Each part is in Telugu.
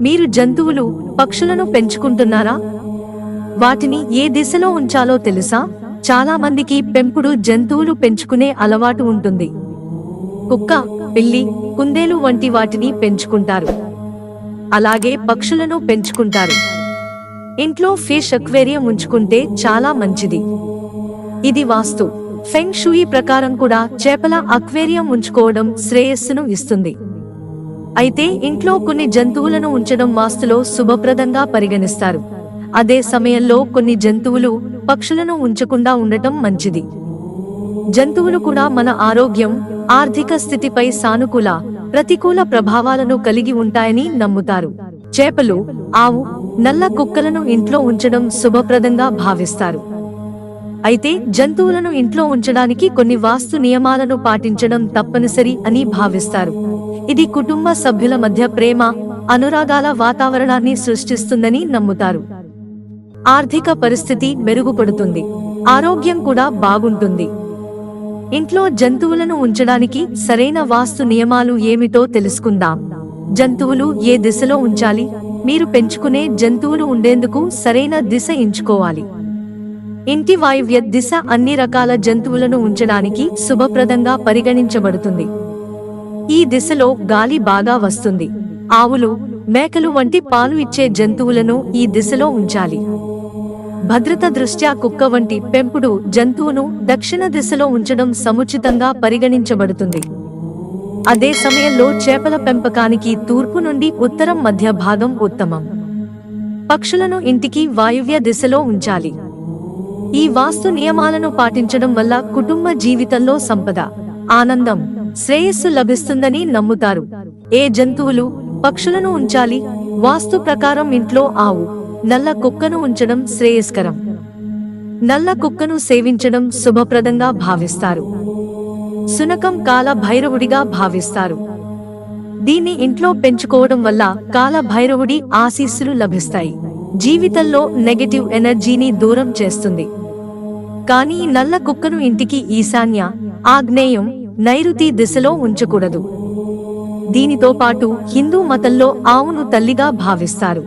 మీరు జంతువులు పక్షులను పెంచుకుంటున్నారా? వాటిని ఏ దిశలో ఉంచాలో తెలుసా? చాలా మందికి పెంపుడు జంతువులు పెంచుకునే అలవాటు ఉంటుంది. కుక్క పిల్లి కుందేలు వంటి వాటిని పెంచుకుంటారు. అలాగే పక్షులను పెంచుకుంటారు. ఇంట్లో ఫిష్ అక్వేరియం ఉంచుకుంటే చాలా మంచిది. ఇది వాస్తు. ఫెంగ్ షూయి ప్రకారం కూడా చేపల అక్వేరియం ఉంచుకోవడం శ్రేయస్సును ఇస్తుంది. అయితే ఇంట్లో కొన్ని జంతువులను ఉంచడం వాస్తులో శుభప్రదంగా పరిగణిస్తారు. అదే సమయంలో కొన్ని జంతువులు పక్షులను ఉంచకుండా ఉండటం మంచిది. జంతువులు కూడా మన ఆరోగ్యం ఆర్థిక స్థితిపై సానుకూల ప్రతికూల ప్రభావాలను కలిగి ఉంటాయని నమ్ముతారు. చేపలు ఆవు నల్ల కుక్కలను ఇంట్లో ఉంచడం శుభప్రదంగా భావిస్తారు. అయితే జంతువులను ఇంట్లో ఉంచడానికి కొన్ని వాస్తు నియమాలను పాటించడం తప్పనిసరి అని భావిస్తారు. ఇది కుటుంబ సభ్యుల మధ్య ప్రేమ అనురాగాల వాతావరణాన్ని సృష్టిస్తుందని నమ్ముతారు. ఆర్థిక పరిస్థితి మెరుగుపడుతుంది. ఆరోగ్యం కూడా బాగుంటుంది. ఇంట్లో జంతువులను ఉంచడానికి సరైన వాస్తు నియమాలు ఏమిటో తెలుసుకుందాం. జంతువులు ఏ దిశలో ఉంచాలి? మీరు పెంచుకునే జంతువులు ఉండేందుకు సరైన దిశ ఎంచుకోవాలి. ఇంటి వాయువ్య దిశ అన్ని రకాల జంతువులను ఉంచడానికి శుభప్రదంగా పరిగణించబడుతుంది. ఈ దిశలో గాలి బాగా వస్తుంది. ఆవులు మేకలు వంటి పాలు ఇచ్చే జంతువులను ఈ దిశలో ఉంచాలి. భద్రత దృష్ట్యా కుక్క వంటి పెంపుడు జంతువును దక్షిణ దిశలో ఉంచడం సముచితంగా పరిగణించబడుతుంది. అదే సమయంలో చేపల పెంపకానికి తూర్పు నుండి ఉత్తరం మధ్య భాగం ఉత్తమం. పక్షులను ఇంటికి వాయువ్య దిశలో ఉంచాలి. ఈ వాస్తు నియమాలను పాటించడం వల్ల కుటుంబ జీవితంలో సంపద ఆనందం శ్రేయస్సు లభిస్తుందని నమ్ముతారు. ఏ జంతువులు పక్షులను ఉంచాలి? వాస్తు ప్రకారం ఇంట్లో ఆవు నల్ల కుక్కను ఉంచడం శ్రేయస్కరం. నల్ల కుక్కను సేవించడం శుభప్రదంగా భావిస్తారు. సునకం కాల భైరవుడిగా భావిస్తారు. దీన్ని ఇంట్లో పెంచుకోవడం వల్ల కాల భైరవుడి ఆశీస్సులు లభిస్తాయి. జీవితంలో నెగటివ్ ఎనర్జీని దూరం చేస్తుంది. కానీ నల్ల కుక్కను ఇంటికి ఈశాన్య ఆగ్నేయం నైరుతి దిశలో ఉంచకూడదు. దీనితో పాటు హిందూ మతంలో ఆవును తల్లిగా భావిస్తారు.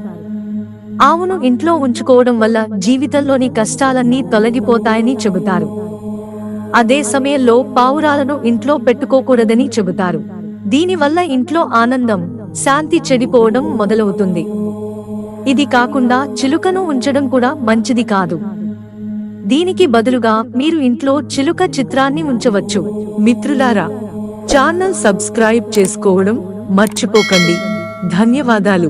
ఆవును ఇంట్లో ఉంచుకోవడం వల్ల జీవితంలోని కష్టాలన్నీ తొలగిపోతాయని చెబుతారు. అదే సమయంలో పావురాలను ఇంట్లో పెట్టుకోకూడదని చెబుతారు. దీనివల్ల ఇంట్లో ఆనందం శాంతి చెడిపోవడం మొదలవుతుంది. ఇది కాకుండా చిలుకను ఉంచడం కూడా మంచిది కాదు. దీనికి బదులుగా మీరు ఇంట్లో చిలుక చిత్రాన్ని ఉంచవచ్చు. మిత్రులారా ఛానల్ సబ్స్క్రైబ్ చేసుకోవడం మర్చిపోకండి. ధన్యవాదాలు.